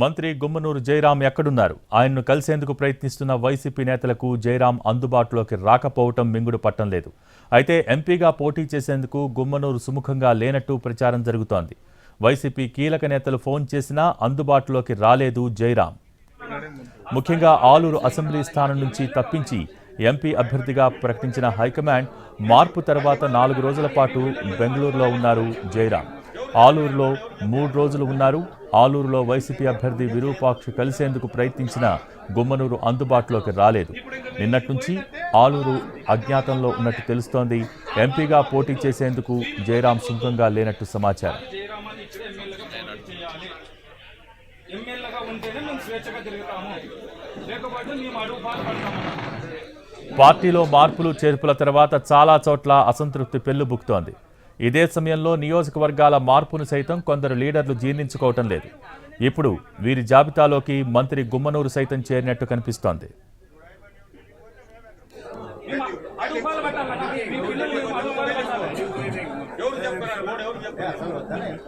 మంత్రి గుమ్మనూరు జయరాం ఎక్కడున్నారు? ఆయన్ను కలిసేందుకు ప్రయత్నిస్తున్న వైసీపీ నేతలకు జయరాం అందుబాటులోకి రాకపోవటం మింగుడు పట్టం లేదు. అయితే ఎంపీగా పోటీ చేసేందుకు గుమ్మనూరు సుముఖంగా లేనట్టు ప్రచారం జరుగుతోంది. వైసీపీ కీలక నేతలు ఫోన్ చేసినా అందుబాటులోకి రాలేదు జయరాం. ముఖ్యంగా ఆలూరు అసెంబ్లీ స్థానం నుంచి తప్పించి ఎంపీ అభ్యర్థిగా ప్రకటించిన హైకమాండ్ మార్పు తర్వాత నాలుగు రోజుల పాటు బెంగళూరులో ఉన్నారు జయరాం. ఆలూరులో మూడు రోజులు ఉన్నారు. ఆలూరులో వైసీపీ అభ్యర్థి విరూపాక్షి కలిసేందుకు ప్రయత్నించిన గుమ్మనూరు అందుబాటులోకి రాలేదు. నిన్నటి నుంచి ఆలూరు అజ్ఞాతంలో ఉన్నట్టు తెలుస్తోంది. ఎంపీగా పోటీ చేసేందుకు జయరాం సుంకంగా లేనట్టు సమాచారం. పార్టీలో మార్పులు చేర్పుల తర్వాత చాలా చోట్ల అసంతృప్తి పెళ్ళుబుక్తోంది ఇదే సమయంలో నియోజకవర్గాల మార్పును సైతం కొందరు లీడర్లు జీర్ణించుకోవటం లేదు. ఇప్పుడు వీరి జాబితాలోకి మంత్రి గుమ్మనూరు సైతం చేరినట్టు కనిపిస్తోంది. మేము అడుగు బాధపడాలన్నా మీ పిల్లలు మేము అడుగు బాధపడాలి ఎవరు చెప్తున్నారు వాడు ఎవరు చెప్తున్నారు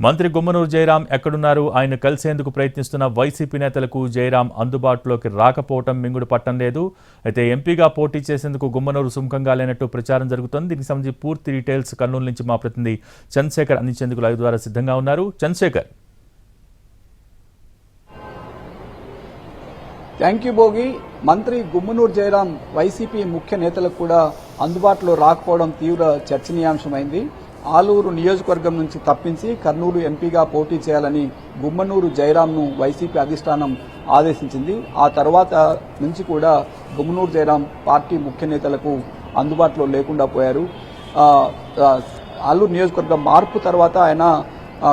మంత్రి గుమ్మనూరు జయరాం ఎక్కడున్నారు? ఆయన కలిసేందుకు ప్రయత్నిస్తున్న వైసీపీ నేతలకు జయరాం అందుబాటులోకి రాకపోవటం మింగుడు పట్టం లేదు. అయితే ఎంపీగా పోటీ చేసేందుకు గుమ్మనూరు సుముఖంగా లేనట్టు ప్రచారం జరుగుతోంది. దీనికి సంబంధించి పూర్తి డీటెయిల్స్ కర్నూలు నుంచి మా ప్రతినిధి చంద్రశేఖర్ అందించేందుకు లైవ్ ద్వారా సిద్ధంగా ఉన్నారు. చంద్రశేఖర్. Thank you Bhogi. మంత్రి గుమ్మనూరు జయరాం వైసీపీ ముఖ్య నేతలకు కూడా అందుబాటులో రాకపోవడం తీవ్ర చర్చనీయాంశమైంది. ఆలూరు నియోజకవర్గం నుంచి తప్పించి కర్నూలు ఎంపీగా పోటీ చేయాలని గుమ్మనూరు జయరాంను వైసీపీ అధిష్టానం ఆదేశించింది. ఆ తర్వాత నుంచి కూడా గుమ్మనూరు జయరాం పార్టీ ముఖ్య నేతలకు అందుబాటులో లేకుండా పోయారు. ఆలూరు నియోజకవర్గం మార్పు తర్వాత ఆయన ఆ,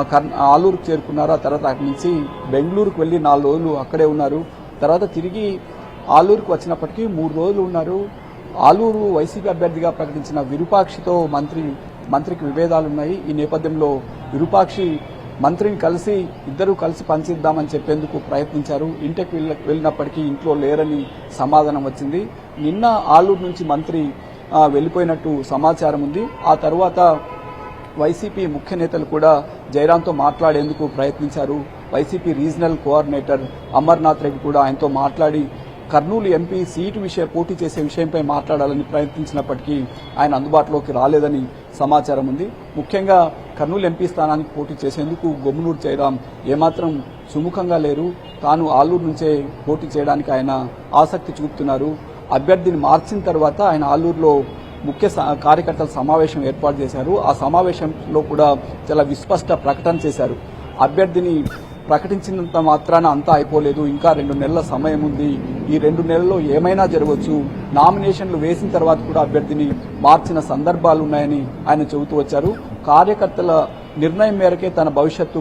ఆలూరుకు చేరుకున్నారు? ఆ తర్వాత అక్కడి నుంచి బెంగళూరుకు వెళ్ళి నాలుగు రోజులు అక్కడే ఉన్నారు. తర్వాత తిరిగి ఆలూరుకు వచ్చినప్పటికీ మూడు రోజులు ఉన్నారు. ఆలూరు వైసీపీ అభ్యర్థిగా ప్రకటించిన విరూపాక్షితో మంత్రి మంత్రికి విభేదాలున్నాయి ఈ నేపథ్యంలో విరూపాక్షి మంత్రిని కలిసి ఇద్దరూ కలిసి పనిచేద్దామని చెప్పేందుకు ప్రయత్నించారు. ఇంటికి వెళ్ళ వెళ్ళినప్పటికీ ఇంట్లో లేరని సమాధానం వచ్చింది. నిన్న ఆలూరు నుంచి మంత్రి వెళ్ళిపోయినట్టు సమాచారం ఉంది. ఆ తర్వాత వైసీపీ ముఖ్య నేతలు కూడా జయరాంతో మాట్లాడేందుకు ప్రయత్నించారు. YCP regional coordinator Amarnath Reddy కూడా ఆయనతో మాట్లాడి కర్నూలు ఎంపీ సీటు విషయ పోటీ చేసే విషయంపై మాట్లాడాలని ప్రయత్నించినప్పటికీ ఆయన అందుబాటులోకి రాలేదని సమాచారం ఉంది. ముఖ్యంగా కర్నూలు ఎంపీ స్థానానికి పోటీ చేసేందుకు గొమ్మనూరు జయరాం ఏమాత్రం సుముఖంగా లేరు. తాను ఆలూరు నుంచే పోటీ చేయడానికి ఆయన ఆసక్తి చూపుతున్నారు. అభ్యర్థిని మార్చిన తర్వాత ఆయన ఆలూరులో ముఖ్య స- కార్యకర్తల సమావేశం ఏర్పాటు చేశారు. ఆ సమావేశంలో కూడా చాలా విస్పష్ట ప్రకటన చేశారు. అభ్యర్థిని ప్రకటించినంత మాత్రాన అంతా అయిపోలేదు. ఇంకా రెండు నెలల సమయం ఉంది. ఈ రెండు నెలల్లో ఏమైనా జరగవచ్చు. నామినేషన్లు వేసిన తర్వాత కూడా అభ్యర్థిని మార్చిన సందర్భాలు ఉన్నాయని ఆయన చెబుతూ వచ్చారు. కార్యకర్తల నిర్ణయం మేరకే తన భవిష్యత్తు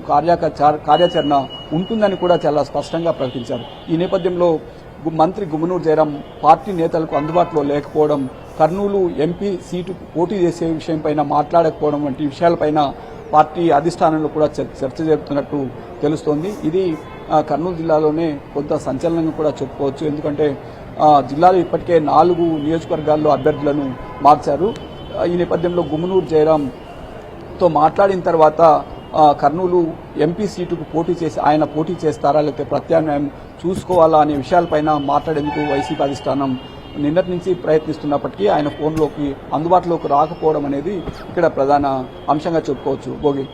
కార్యాచరణ ఉంటుందని కూడా చాలా స్పష్టంగా ప్రకటించారు. ఈ నేపథ్యంలో గు- మంత్రి గుమ్మనూరు జయరాం పార్టీ నేతలకు అందుబాటులో లేకపోవడం కర్నూలు ఎంపీ సీటు పోటీ చేసే విషయంపైన మాట్లాడకపోవడం వంటి విషయాలపైన పార్టీ అధిష్టానంలో కూడా చర్- చర్చ జరుపుతున్నట్టు తెలుస్తోంది. ఇది కర్నూలు జిల్లాలోనే కొంత సంచలనంగా కూడా చెప్పుకోవచ్చు. ఎందుకంటే జిల్లాలో ఇప్పటికే నాలుగు నియోజకవర్గాల్లో అభ్యర్థులను మార్చారు. ఈ నేపథ్యంలో గుమ్మనూరు జయరాంతో మాట్లాడిన తర్వాత కర్నూలు ఎంపీ సీటుకు పోటీ చేసి ఆయన పోటీ చేస్తారా లేకపోతే ప్రత్యామ్నాయం చూసుకోవాలా అనే విషయాలపైన మాట్లాడేందుకు వైసీపీ అధిష్టానం నిన్నటి నుంచి ప్రయత్నిస్తున్నప్పటికీ ఆయన ఫోన్లోకి అందుబాటులోకి రాకపోవడం అనేది ఇక్కడ ప్రధాన అంశంగా చెప్పుకోవచ్చు. Bhogi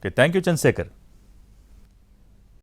okay thank you Chandrasekhar.